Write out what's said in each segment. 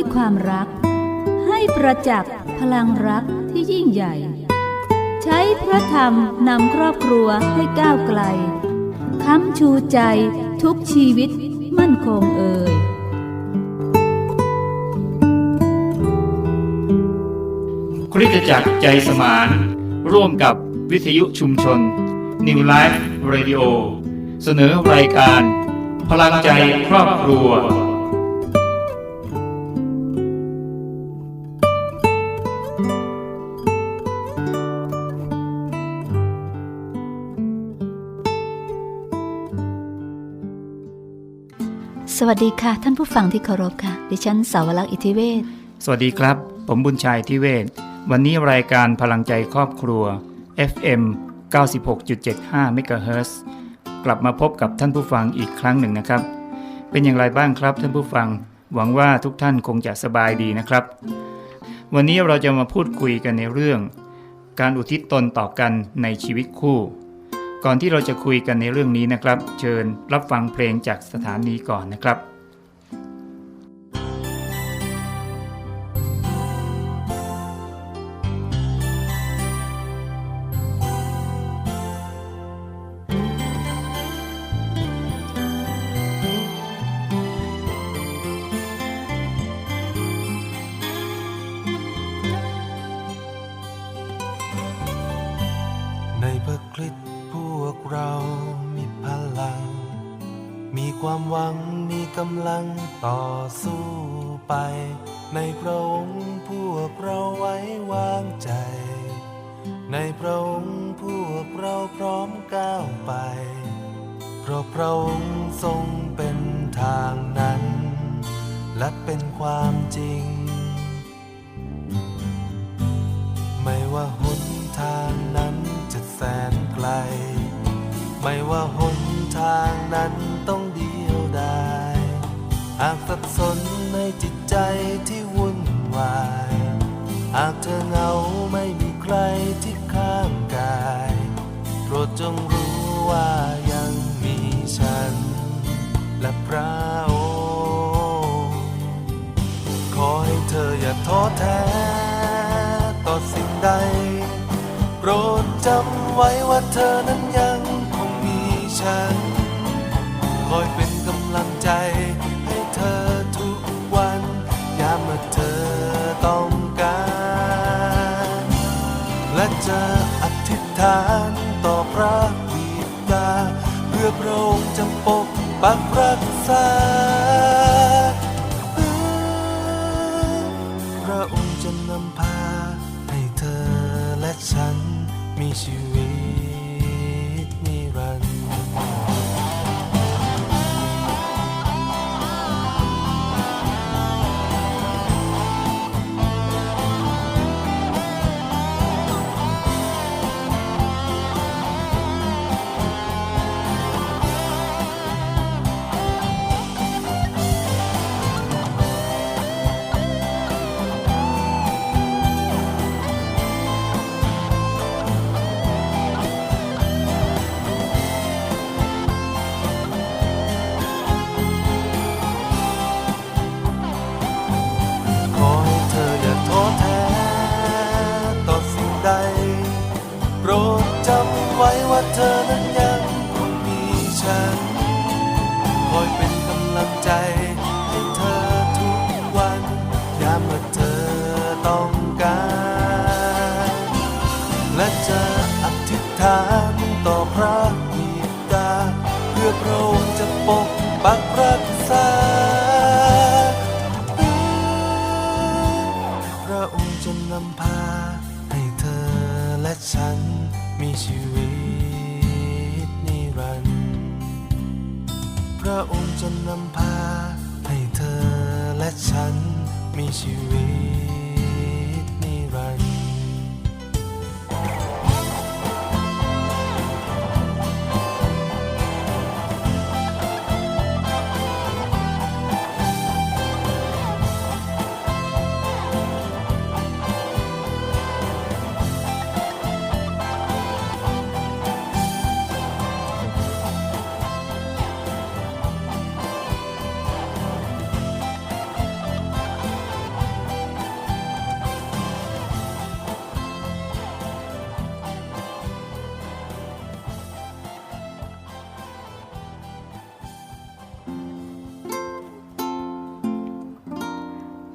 ด้วยความรัก ให้ประจักษ์พลังรักที่ยิ่งใหญ่ ใช้พระธรรมนำครอบครัวให้ก้าวไกล ค้ำชูใจทุกชีวิตมั่นคงเอ่ยคริสตจักรใจสมาน ร่วมกับวิทยุชุมชน New Life Radio เสนอรายการ พลังใจครอบครัว สวัสดีค่ะ ท่านผู้ฟังที่เคารพค่ะ ดิฉันสาวรักษ์อิทธิเวศสวัสดีครับ ผมบุญชัยทิเวศวันนี้รายการพลังใจครอบครัว FM 96.75 MHz กลับมาพบกับท่านผู้ฟังอีกครั้งหนึ่งนะครับ เป็นอย่างไรบ้างครับท่านผู้ฟังหวังว่าทุกท่านคงจะสบายดีนะครับ วันนี้เราจะมาพูดคุยกันในเรื่อง การอุทิศตนต่อกันในชีวิตคู่ ก่อนที่เราจะคุยกันในเรื่องนี้นะครับ เชิญรับฟังเพลงจากสถานีก่อนนะครับ หวังมีกำลังต่อสู้ไป ในพระองค์พวกเราไว้วางใจ ในพระองค์พวกเราพร้อมก้าวไป เพราะพระองค์ทรงเป็นทางนั้น และเป็นความจริง ไม่ว่าหนทางนั้นจะแสนไกล ไม่ว่าหน สับสนในจิตใจที่วุ่นวาย หากเธอเหงาไม่มีใครที่ข้างกาย โปรดจงรู้ว่ายังมีฉัน และพระองค์ขอให้เธออย่าท้อแท้ ต่อสิ่งใด โปรดจำไว้ว่าเธอนั้นยังคงมีฉัน คอยเป็น อธิษฐานต่อพระบิดา เพื่อพระองค์จะปกปักรักษา พระองค์จะนำพาให้เธอและฉันมีชีวิต ระองค์จะนำพา ให้เธอและฉันมีชีวิต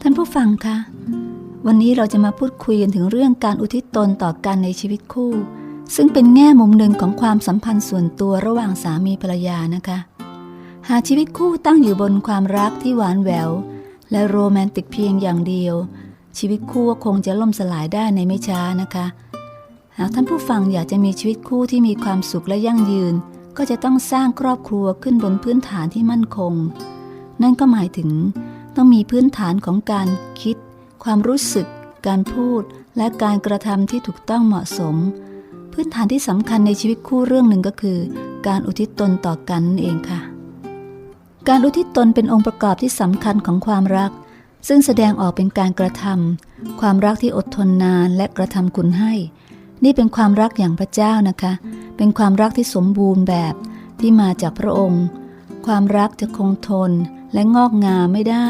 ท่านผู้ฟังคะวันนี้เราจะมาพูดคุยกันถึงเรื่องการอุทิศตนต่อกันในชีวิตคู่ ซึ่งเป็นแง่มุมหนึ่งของความสัมพันธ์ส่วนตัวระหว่างสามีภรรยานะคะ หากชีวิตคู่ตั้งอยู่บนความรักที่หวานแหวว และโรแมนติกเพียงอย่างเดียว ชีวิตคู่ก็คงจะล่มสลายได้ในไม่ช้านะคะ หากท่านผู้ฟังอยากจะมีชีวิตคู่ที่มีความสุขและยั่งยืน ก็จะต้องสร้างครอบครัวขึ้นบนพื้นฐานที่มั่นคง นั่นก็หมายถึง ต้องมีพื้นฐานของการคิด ความรู้สึก การพูด และการกระทำที่ถูกต้องเหมาะสม พื้นฐานที่สำคัญในชีวิตคู่เรื่องหนึ่งก็คือ การอุทิศตนต่อกันนั่นเองค่ะ การอุทิศตนเป็นองค์ประกอบที่สำคัญของความรัก ซึ่งแสดงออกเป็นการกระทำความรักที่อดทนนานและกระทำคุณให้ นี่เป็นความรักอย่างพระเจ้านะคะ เป็นความรักที่สมบูรณ์แบบที่มาจากพระองค์ ความรักจะคงทน และงอกงามไม่ได้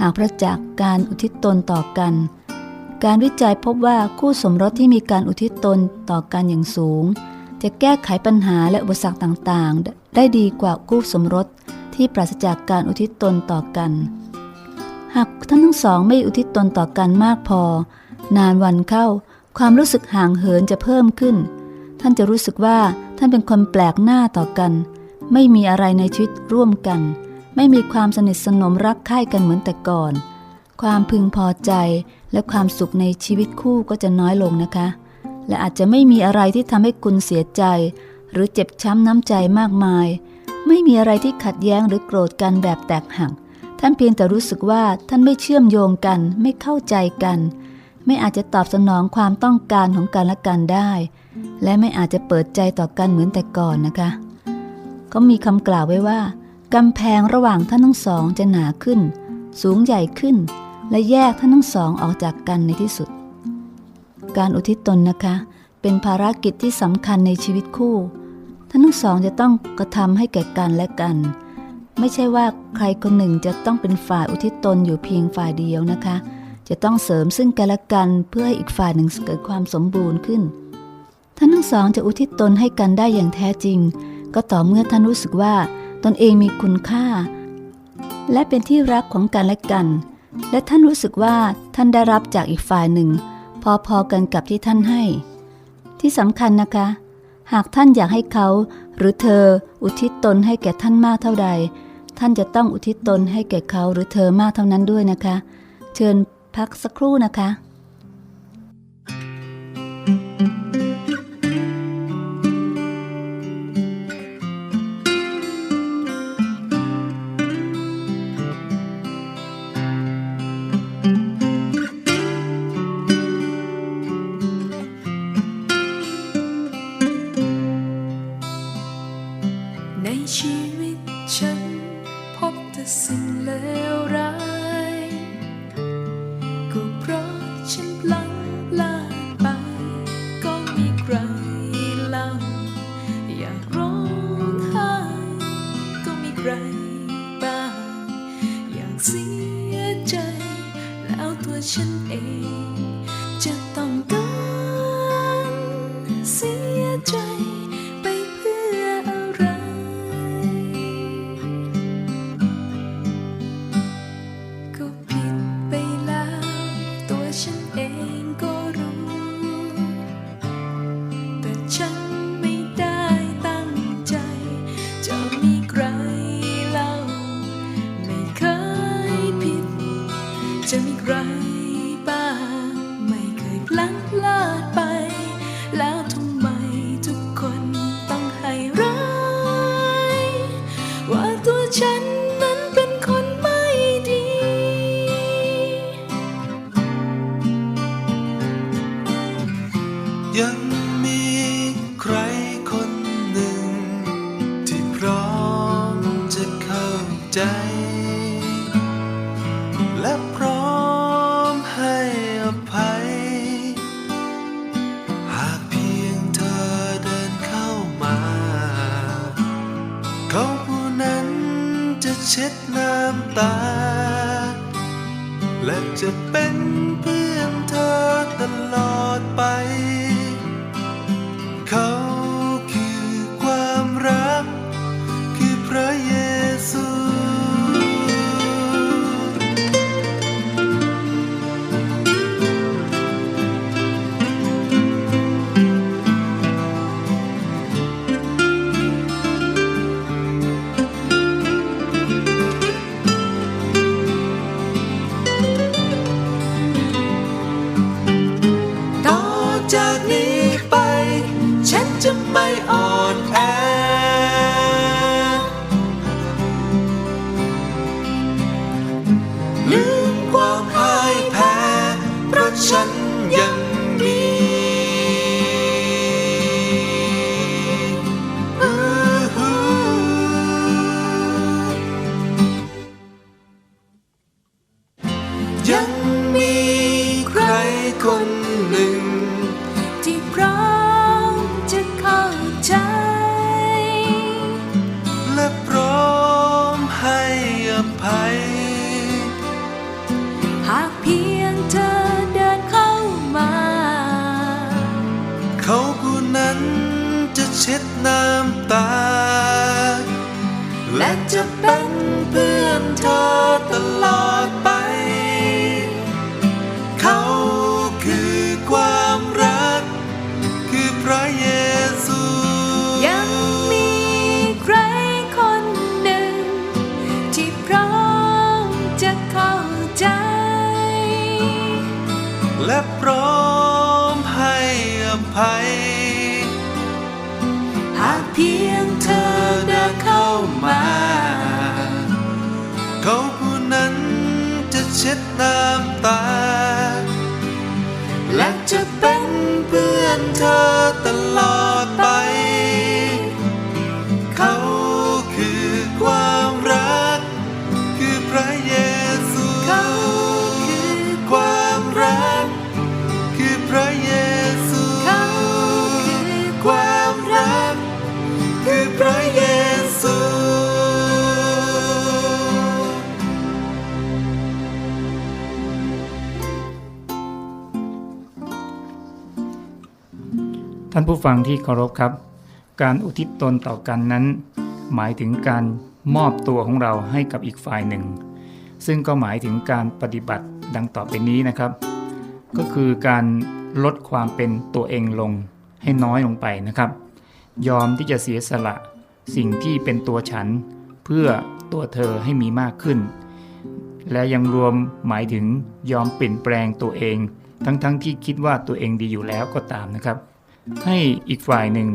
หากพระจากการอุทิศตนต่อกัน การวิจัยพบว่าคู่สมรสที่มีการอุทิศตนต่อกันอย่างสูง จะแก้ไขปัญหาและอุปสรรคต่างๆ ได้ดีกว่าคู่สมรสที่ปราศจากการอุทิศตนต่อกัน หากท่านทั้งสองไม่อุทิศตนต่อกันมากพอ นานวันเข้า ความรู้สึกห่างเหินจะเพิ่มขึ้น ท่านจะรู้สึกว่าท่านเป็นคนแปลกหน้าต่อกัน ไม่มีอะไรในชีวิตร่วมกัน ไม่มีความสนิทสนมรักใคร่กันเหมือนแต่ก่อน ความพึงพอใจและความสุขในชีวิตคู่ก็จะน้อยลงนะคะ และอาจจะไม่มีอะไรที่ทำให้คุณเสียใจ หรือเจ็บช้ำน้ำใจมากมาย ไม่มีอะไรที่ขัดแย้งหรือโกรธกันแบบแตกหักท่านเพียงแต่รู้สึกว่าท่านไม่เชื่อมโยงกัน ไม่เข้าใจกัน ไม่อาจจะตอบสนองความต้องการของกันและกันได้ และไม่อาจจะเปิดใจต่อกันเหมือนแต่ก่อนนะคะ ก็มีคำกล่าวไว้ว่า กำแพงระหว่างท่านทั้งสองจะหนาขึ้น สูงใหญ่ขึ้น และแยกท่านทั้งสองออกจากกันในที่สุด การอุทิศตนนะคะ เป็นภารกิจที่สำคัญในชีวิตคู่ ท่านทั้งสองจะต้องกระทำให้แก่กันและกัน ไม่ใช่ว่าใครคนหนึ่งจะต้องเป็นฝ่ายอุทิศตนอยู่เพียงฝ่ายเดียวนะคะ จะต้องเสริมซึ่งกันและกันเพื่อให้อีกฝ่ายหนึ่งเกิดความสมบูรณ์ขึ้น ท่านทั้งสองจะอุทิศตนให้กันได้อย่างแท้จริง ก็ต่อเมื่อท่านรู้สึกว่า ตนเองมีคุณค่า และเป็นที่รักของกันและกัน และท่านรู้สึกว่าท่านได้รับจากอีกฝ่ายหนึ่ง พอๆกันกับที่ท่านให้ ที่สำคัญนะคะ หากท่านอยากให้เขาหรือเธออุทิศตนให้แก่ท่านมากเท่าใด ท่านจะต้องอุทิศตนให้แก่เขาหรือเธอมากเท่านั้นด้วยนะคะ เชิญพักสักครู่นะคะ อภัย หากเพียงเธอเดินเข้ามา เขาผู้นั้นจะเช็ดน้ำตา และจะเป็นเพื่อน เช็ดน้ำตา และจะเป็น เธอตลอด ท่านผู้ฟังที่เคารพครับ การอุทิศตนต่อกันนั้น หมายถึงการมอบตัวของเราให้กับอีกฝ่ายหนึ่ง ซึ่งก็หมายถึงการปฏิบัติดังต่อไปนี้นะครับ ก็คือการลดความเป็นตัวเองลงให้น้อยลงไปนะครับ ยอมที่จะเสียสละสิ่งที่เป็นตัวฉัน เพื่อตัวเธอให้มีมากขึ้น และยังรวมหมายถึงยอมเปลี่ยนแปลงตัวเอง ทั้งๆทที่คิดว่าตัวเองดีอยู่แล้วก็ตามนะครับ ให้อีกฝ่ายหนึ่ง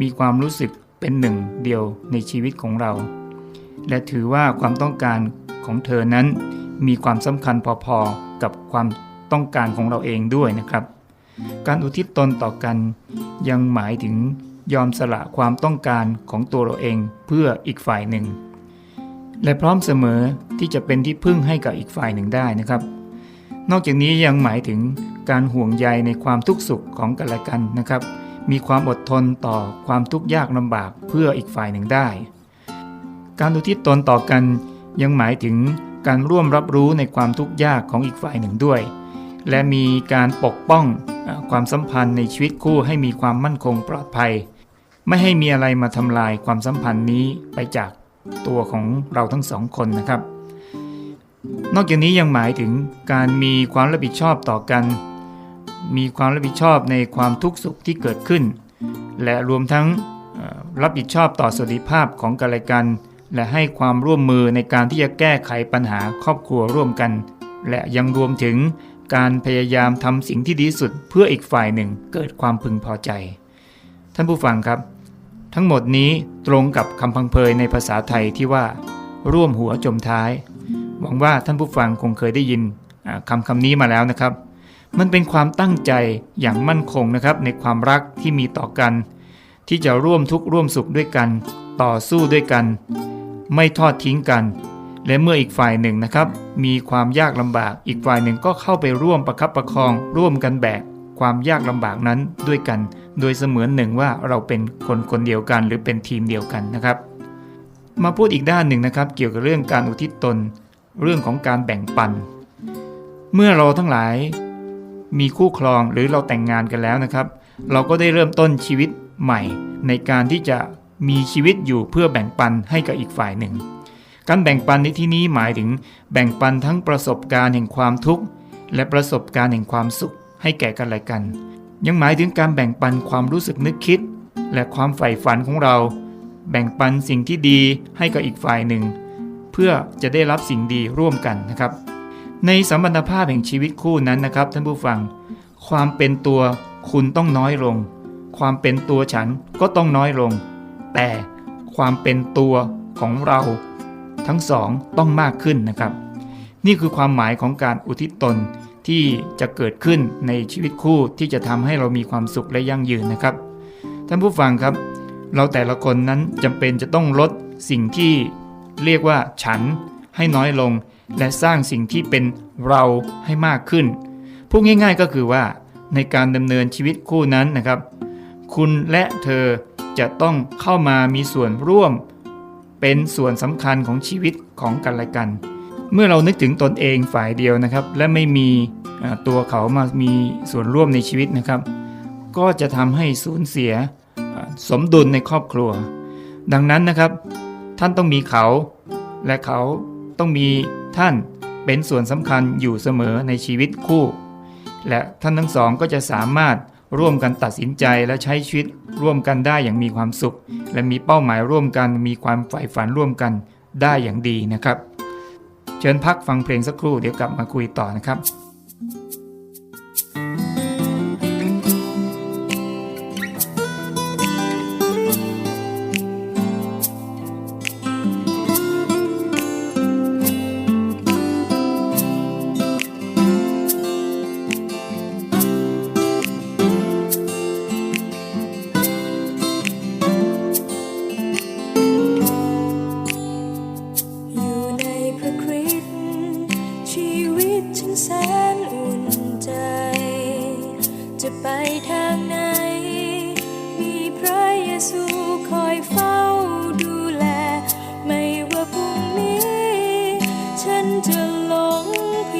มีความรู้สึกเป็นหนึ่งเดียวในชีวิตของเรา และถือว่าความต้องการของเธอนั้น มีความสำคัญพอๆกับความต้องการของเราเองด้วยนะครับ การอุทิศตนต่อกัน ยังหมายถึงยอมสละความต้องการของตัวเราเองเพื่ออีกฝ่ายหนึ่ง และพร้อมเสมอที่จะเป็นที่พึ่งให้กับอีกฝ่ายหนึ่งได้นะครับ นอกจากนี้ยังหมายถึงการห่วงใยในความทุกข์สุขของกันและกันนะครับ มีความอดทนต่อความทุกข์ยากลำบากเพื่ออีกฝ่ายหนึ่งได้ การอุทิศตนต่อกันยังหมายถึงการร่วมรับรู้ในความทุกข์ยากของอีกฝ่ายหนึ่งด้วย และมีการปกป้องความสัมพันธ์ในชีวิตคู่ให้มีความมั่นคงปลอดภัย ไม่ให้มีอะไรมาทำลายความสัมพันธ์นี้ไปจากตัวของเราทั้งสองคนนะครับ นอกจากนี้ยังหมายถึงการมีความรับผิดชอบต่อกัน มีความรับผิดชอบในความทุกข์สุขที่เกิดขึ้น และรวมทั้งรับผิดชอบต่อสวัสดิภาพของกันและกัน และให้ความร่วมมือในการที่จะแก้ไขปัญหาครอบครัวร่วมกัน และยังรวมถึงการพยายามทำสิ่งที่ดีสุดเพื่ออีกฝ่ายหนึ่งเกิดความพึงพอใจ ท่านผู้ฟังครับ ทั้งหมดนี้ตรงกับคำพังเพยในภาษาไทยที่ว่า ร่วมหัวจมท้าย หวังว่าท่านผู้ฟังคงเคยได้ยินคำคำนี้มาแล้วนะครับ มันเป็นความตั้งใจอย่างมั่นคงนะครับ ในความรักที่มีต่อกัน ที่จะร่วมทุกข์ร่วมสุขด้วยกัน ต่อสู้ด้วยกัน ไม่ทอดทิ้งกัน และเมื่ออีกฝ่ายหนึ่งนะครับ มีความยากลำบาก อีกฝ่ายหนึ่งก็เข้าไปร่วมประคับประคอง ร่วมกันแบกความยากลำบากนั้นด้วยกัน โดยเสมือนหนึ่งว่าเราเป็นคนคนเดียวกัน หรือเป็นทีมเดียวกันนะครับ มาพูดอีกด้านหนึ่งนะครับ เกี่ยวกับเรื่องการอุทิศตน เรื่องของการแบ่งปัน เมื่อเราทั้งหลายมีคู่ครองหรือเราแต่งงานกันแล้วนะครับ เราก็ได้เริ่มต้นชีวิตใหม่ ในการที่จะมีชีวิตอยู่เพื่อแบ่งปันให้กับอีกฝ่ายหนึ่ง การแบ่งปันในที่นี้หมายถึงแบ่งปันทั้งประสบการณ์แห่งความทุกข์ และประสบการณ์แห่งความสุข ให้แก่กันและกัน ยังหมายถึงการแบ่งปันความรู้สึกนึกคิด และความใฝ่ฝันของเรา แบ่งปันสิ่งที่ดีให้กับอีกฝ่ายหนึ่ง เพื่อจะได้รับสิ่งดีร่วมกันนะครับ ในสัมพันธภาพแห่งชีวิตคู่นั้นนะครับ ท่านผู้ฟัง ความเป็นตัวคุณต้องน้อยลง ความเป็นตัวฉันก็ต้องน้อยลง แต่ความเป็นตัวของเราทั้งสองต้องมากขึ้นนะครับ นี่คือความหมายของการอุทิศตนที่จะเกิดขึ้นในชีวิตคู่ที่จะทำให้เรามีความสุขและยั่งยืนนะครับท่านผู้ฟังครับ เราแต่ละคนนั้นจำเป็นจะต้องลดสิ่งที่ เรียกว่าฉันให้น้อยลง และสร้างสิ่งที่เป็นเราให้มากขึ้น พูดง่ายๆก็คือว่า ในการดำเนินชีวิตคู่นั้นนะครับ คุณและเธอจะต้องเข้ามามีส่วนร่วม เป็นส่วนสำคัญของชีวิตของกันและกัน เมื่อเรานึกถึงตนเองฝ่ายเดียวนะครับ และไม่มีตัวเขามามีส่วนร่วมในชีวิตนะครับ ก็จะทำให้สูญเสียสมดุลในครอบครัว ดังนั้นนะครับ ท่านต้องมีเขา และเขาต้องมีท่านเป็นส่วนสำคัญอยู่เสมอในชีวิตคู่ และท่านทั้งสองก็จะสามารถร่วมกันตัดสินใจและใช้ชีวิตร่วมกันได้อย่างมีความสุข และมีเป้าหมายร่วมกัน มีความใฝ่ฝันร่วมกันได้อย่างดีนะครับ เชิญพักฟังเพลงสักครู่เดี๋ยวกลับมาคุยต่อนะครับ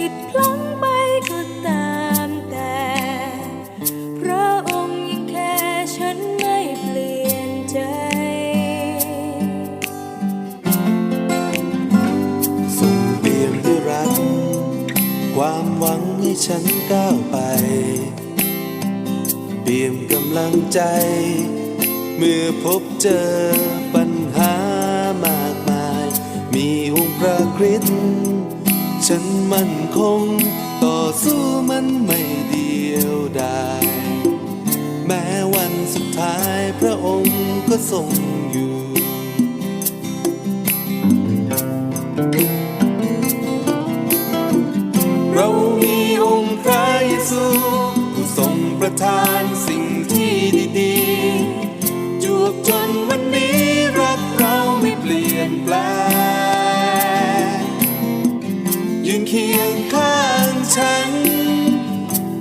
ผิดพลั้งไปก็ตามแต่ พระองค์ยังแค่ฉันไม่เปลี่ยนใจ ส่งเปี่ยมด้วยรัก ความหวังให้ฉันก้าวไป เปี่ยมกำลังใจ เมื่อพบเจอปัญหามากมาย มีองค์พระคริสต์ ฉันมั่นคง ต่อสู้มันไม่เดียวดายแม้วันสุดท้ายพระองค์ก็ทรงอยู่เรามีองค์พระเยซูผู้ทรงประทานส ฉัน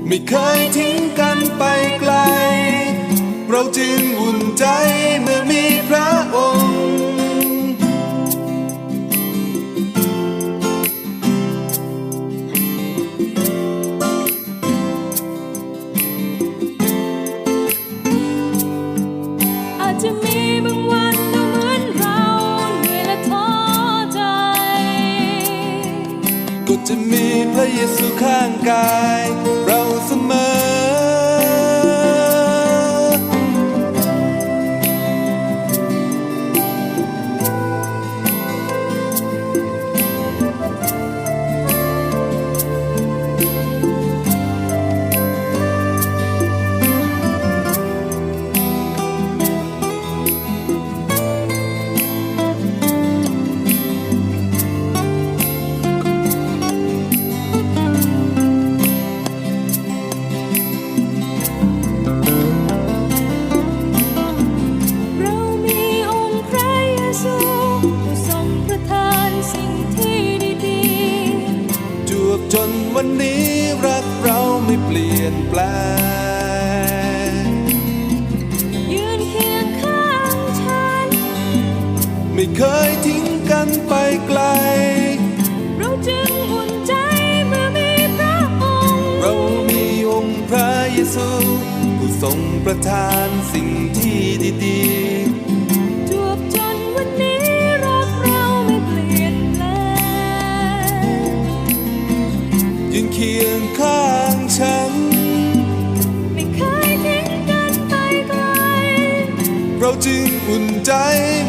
ไม่เคยทิ้งกันไปไกล เราจึงอุ่นใจเมื่อมีพระองค์ มีพระเนแปลงๆยืนเคียงข้างฉัน ไม่เคยทิ้งกันไปไกล เราจึงอุ่นใจเมื่อมีพระองค์ เรามีองค์พระเยซูผู้ทรงประทานสิ่งที่ดีจวบจนวันนี้รักเราไม่เปลี่ยนแปลงๆยืนเคียงข้าง อุ่นใจ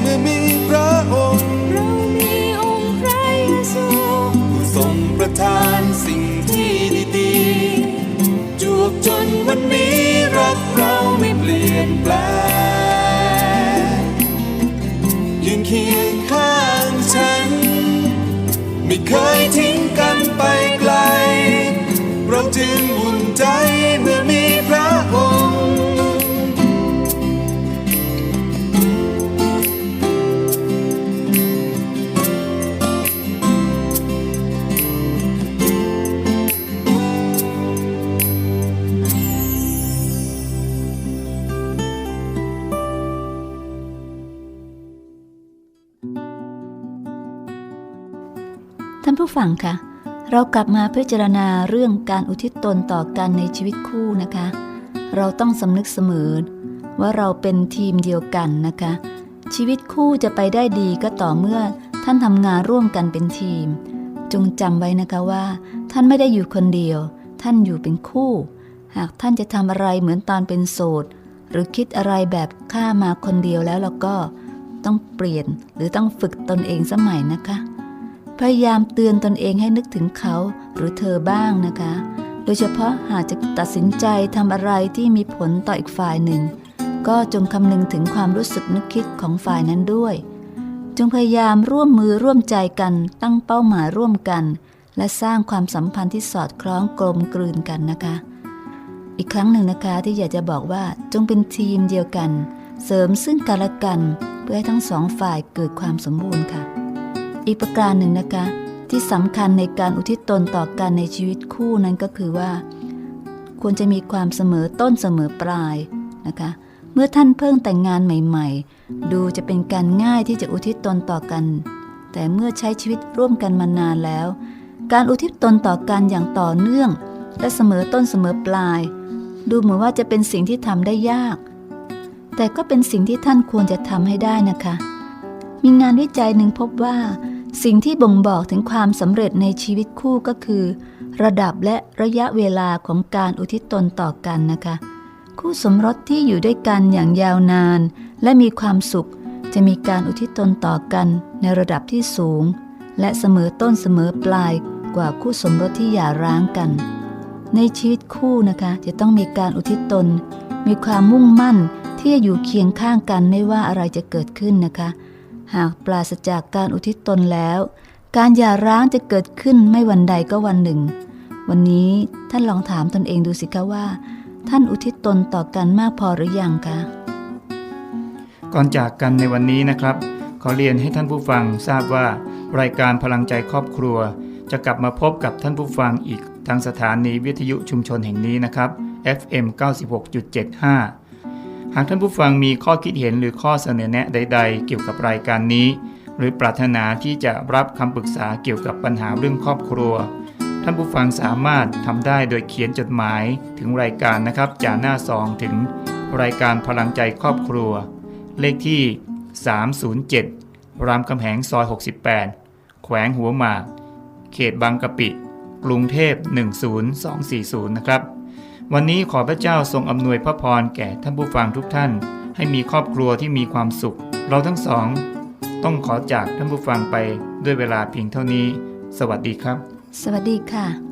เมื่อมีพระองค์ เรามีองค์พระเยซูผู้ทรงประทานสิ่งที่ดีๆจวบจนวันนี้รักเราไม่เปลี่ยนแปลงยืนเคียงข้างฉัน ไม่เคยทิ้ง ผู้ฟังคะเรากลับมาพิจารณาเรื่องการอุทิศตนต่อกันในชีวิตคู่นะคะ เราต้องสำนึกเสมอ ว่าเราเป็นทีมเดียวกันนะคะ ชีวิตคู่จะไปได้ดีก็ต่อเมื่อท่านทำงานร่วมกันเป็นทีม จงจำไว้นะคะว่า ท่านไม่ได้อยู่คนเดียว ท่านอยู่เป็นคู่ หากท่านจะทำอะไรเหมือนตอนเป็นโสด หรือคิดอะไรแบบข้ามาคนเดียวแล้วแล้วก็ต้องเปลี่ยนหรือต้องฝึกตนเองสมัยนะคะ พยายามเตือนตนเองให้นึกถึงเขาหรือเธอบ้างนะคะ โดยเฉพาะหากจะตัดสินใจทำอะไรที่มีผลต่ออีกฝ่ายหนึ่ง ก็จงคำนึงถึงความรู้สึกนึกคิดของฝ่ายนั้นด้วย จงพยายามร่วมมือร่วมใจกันตั้งเป้าหมายร่วมกัน และสร้างความสัมพันธ์ที่สอดคล้องกลมกลืนกันนะคะ อีกครั้งหนึ่งนะคะที่อยากจะบอกว่าจงเป็นทีมเดียวกัน เสริมซึ่งกันและกัน เพื่อให้ทั้งสองฝ่ายเกิดความสมบูรณ์ค่ะ อีกประการหนึ่งนะคะ ที่สำคัญในการอุทิศตนต่อกันในชีวิตคู่นั้นก็คือว่า ควรจะมีความเสมอต้นเสมอปลายนะคะ เมื่อท่านเพิ่งแต่งงานใหม่ๆ ดูจะเป็นการง่ายที่จะอุทิศตนต่อกัน แต่เมื่อใช้ชีวิตร่วมกันมานานแล้ว การอุทิศตนต่อกันอย่างต่อเนื่อง และเสมอต้นเสมอปลาย ดูเหมือนว่าจะเป็นสิ่งที่ทำได้ยาก แต่ก็เป็นสิ่งที่ท่านควรจะทำให้ได้นะคะมีงานวิจัยหนึ่งพบว่า สิ่งที่บ่งบอกถึงความสำเร็จในชีวิตคู่ก็คือ ระดับและระยะเวลาของการอุทิศตนต่อกันนะคะ คู่สมรสที่อยู่ด้วยกันอย่างยาวนาน และมีความสุขจะมีการอุทิศตนต่อกันในระดับที่สูง และเสมอต้นเสมอปลายกว่าคู่สมรสที่หย่าร้างกัน ในชีวิตคู่นะคะจะต้องมีการอุทิศตน มีความมุ่งมั่นที่จะอยู่เคียงข้างกันไม่ว่าอะไรจะเกิดขึ้นนะคะ หากปราศจากการอุทิศตนแล้ว การหย่าร้างจะเกิดขึ้นไม่วันใดก็วันหนึ่ง วันนี้ท่านลองถามตนเองดูสิคะว่า ท่านอุทิศตนต่อกันมากพอหรือยังคะ ก่อนจากกันในวันนี้นะครับ ขอเรียนให้ท่านผู้ฟังทราบว่า รายการพลังใจครอบครัว จะกลับมาพบกับท่านผู้ฟังอีกทางสถานีวิทยุชุมชนแห่งนี้นะครับ FM 96.75 หากท่านผู้ฟังมีข้อคิดเห็นหรือข้อเสนอแนะใด ๆ เกี่ยวกับรายการนี้ หรือปรารถนาที่จะรับคำปรึกษาเกี่ยวกับปัญหาเรื่องครอบครัว ท่านผู้ฟังสามารถทำได้โดยเขียนจดหมายถึงรายการนะครับจากหน้าซองถึงรายการพลังใจครอบครัว เลขที่ 307 รามคำแหงซอย 68 แขวงหัวหมาก เขตบางกะปิ กรุงเทพ 10240 นะครับ วันนี้ขอพระเจ้าทรงอำนวยพระพรแก่ท่านผู้ฟังทุกท่าน ให้มีครอบครัวที่มีความสุข เราทั้งสอง ต้องขอจากท่านผู้ฟังไปด้วยเวลาเพียงเท่านี้ สวัสดีครับ สวัสดีค่ะ